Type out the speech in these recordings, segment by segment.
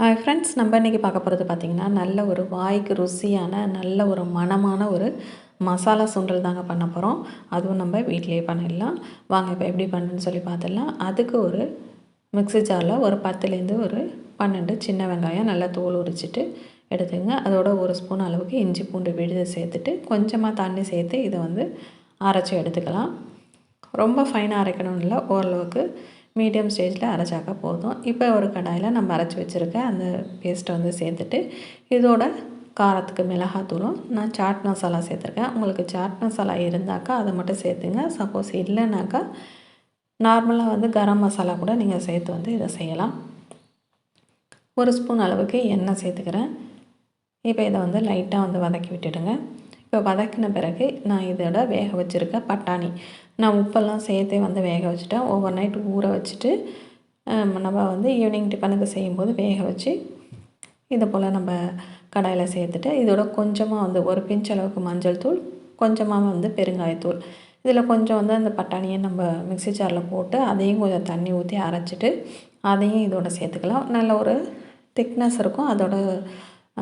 Hi friends நம்ம இன்றைக்கி பார்க்க போகிறது பார்த்திங்கன்னா நல்ல ஒரு வாய்க்கு ருசியான நல்ல ஒரு மனமான ஒரு மசாலா சுண்டல் தாங்க பண்ண போகிறோம் அதுவும் நம்ம வீட்டிலேயே பண்ணிடலாம். வாங்க இப்போ எப்படி பண்ணுன்னு சொல்லி பார்த்துடலாம். அதுக்கு ஒரு மிக்ஸி ஜாரில் ஒரு பத்துலேருந்து ஒரு பன்னெண்டு சின்ன வெங்காயம் நல்லா தோல் உரிச்சிட்டு எடுத்துங்க அதோட ஒரு ஸ்பூன் அளவுக்கு இஞ்சி பூண்டு விழுது சேர்த்துட்டு கொஞ்சமாக தண்ணி சேர்த்து இதை வந்து அரைச்சி எடுத்துக்கலாம். ரொம்ப ஃபைனாக அரைக்கணும் இல்லை ஓரளவுக்கு மீடியம் ஸ்டேஜில் அரைச்சாக்கா போதும். இப்போ ஒரு கடாயில் நம்ம அரைச்சி வச்சுருக்க அந்த பேஸ்ட்டை வந்து சேர்த்துட்டு இதோட காரத்துக்கு மிளகாத்தூளும் நான் சாட் மசாலா சேர்த்துருக்கேன். உங்களுக்கு சாட் மசாலா இருந்தாக்கா அதை மட்டும் சேர்த்துங்க. சப்போஸ் இல்லைனாக்கா நார்மலாக வந்து கரம் மசாலா கூட நீங்கள் சேர்த்து வந்து இதை செய்யலாம். ஒரு ஸ்பூன் அளவுக்கு எண்ணெய் சேர்த்துக்கிறேன். இப்போ இதை வந்து லைட்டாக வந்து வதக்கி விட்டுடுங்க. இப்போ வதக்கின பிறகு நான் இதோட வேக வச்சுருக்க பட்டாணி. நான் உப்பெல்லாம் சேர்த்தே வந்து வேக வச்சுட்டேன். ஓவர் நைட் ஊற வச்சுட்டு நம்ம வந்து ஈவினிங் டிஃபனுக்கு செய்யும்போது வேக வச்சு இதை போல் நம்ம கடாயில் சேர்த்துட்டு இதோட கொஞ்சமாக வந்து ஒரு பிஞ்ச் அளவுக்கு மஞ்சள் தூள் கொஞ்சமாக வந்து பெருங்காயத்தூள் இதில் கொஞ்சம் வந்து அந்த பட்டாணியை நம்ம மிக்ஸி ஜாரில் போட்டு அதையும் கொஞ்சம் தண்ணி ஊற்றி அரைச்சிட்டு அதையும் இதோட சேர்த்துக்கலாம். நல்ல ஒரு திக்னஸ் இருக்கும். அதோட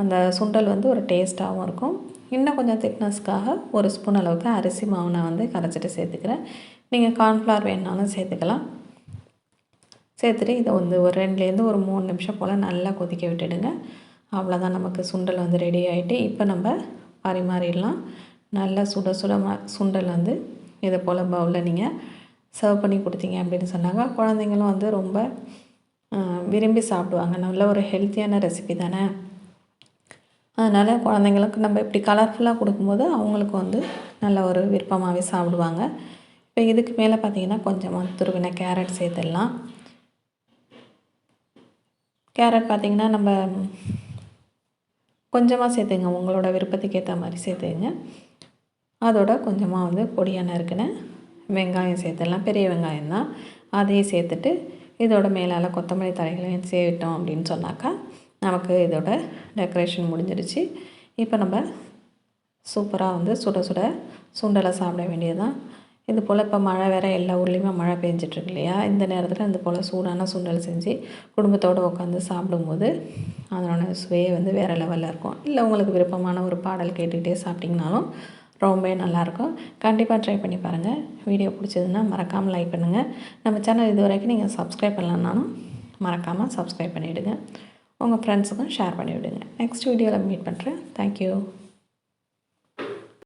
அந்த சுண்டல் வந்து ஒரு டேஸ்ட்டாகவும் இருக்கும். இன்னும் கொஞ்சம் திக்னஸ்க்காக ஒரு ஸ்பூன் அளவுக்கு அரிசி மாவு நான் வந்து கரைச்சிட்டு சேர்த்துக்கிறேன். நீங்கள் கார்ன்ஃப்ளவர் வேணுனாலும் சேர்த்துக்கலாம். சேர்த்துட்டு இதை வந்து ஒரு ரெண்டுலேருந்து ஒரு மூணு நிமிஷம் போல் நல்லா கொதிக்க விட்டுடுங்க. அவ்வளோதான் நமக்கு சுண்டல் வந்து ரெடி ஆகிட்டு இப்போ நம்ம பரிமாறிடலாம். நல்லா சுட சுட சுண்டல் வந்து இதை போல் பவுலில் நீங்கள் சர்வ் பண்ணி கொடுத்தீங்க அப்படின்னு சொன்னாங்க. குழந்தைங்களும் வந்து ரொம்ப விரும்பி சாப்பிடுவாங்க. நல்ல ஒரு ஹெல்த்தியான ரெசிபி தானே? அதனால் குழந்தைங்களுக்கு நம்ம இப்படி கலர்ஃபுல்லாக கொடுக்கும்போது அவங்களுக்கு வந்து நல்ல ஒரு விருப்பமாகவே சாப்பிடுவாங்க. இப்போ இதுக்கு மேலே பார்த்திங்கன்னா கொஞ்சமாக துருவின கேரட் சேர்த்துடலாம். கேரட் பார்த்திங்கன்னா நம்ம கொஞ்சமாக சேர்த்துங்க. உங்களோட விருப்பத்துக்கு ஏற்ற மாதிரி சேர்த்துங்க. அதோட கொஞ்சமாக வந்து பொடியான இருக்குன்னு வெங்காயம் சேர்த்துடலாம். பெரிய வெங்காயம் தான். அதையும் சேர்த்துட்டு இதோட மேலால் கொத்தமல்லி தலைகளையும் சேர்த்தோம் அப்படின்னு சொன்னாக்கா நமக்கு இதோட டெக்கரேஷன் முடிஞ்சிருச்சு. இப்போ நம்ம சூப்பராக வந்து சுட சுட சுண்டலை சாப்பிட வேண்டியது தான் இது போல் இப்போ மழை வேறு எல்லா ஊர்லேயுமே மழை பெஞ்சிட்ருக்கு இல்லையா? இந்த நேரத்தில் இந்த போல் சூடான சுண்டல் செஞ்சு குடும்பத்தோடு உட்காந்து சாப்பிடும்போது அதனோட சுவையே வந்து வேறு லெவலில் இருக்கும். இல்லை உங்களுக்கு விருப்பமான ஒரு பாடல் கேட்டுக்கிட்டே சாப்பிட்டிங்கனாலும் ரொம்பவே நல்லாயிருக்கும் கண்டிப்பாக ட்ரை பண்ணி பாருங்கள் வீடியோ பிடிச்சதுன்னா மறக்காமல் லைக் பண்ணுங்கள் நம்ம சேனல் இது வரைக்கும் நீங்கள் சப்ஸ்கிரைப் பண்ணலன்னாலும் மறக்காமல் சப்ஸ்கிரைப் பண்ணிவிடுங்க உங்கள் ஃப்ரெண்ட்ஸுக்கும் ஷேர் பண்ணிவிடுங்க. நெக்ஸ்ட் வீடியோவில் மீட் பண்ணுறேன் தேங்க்யூ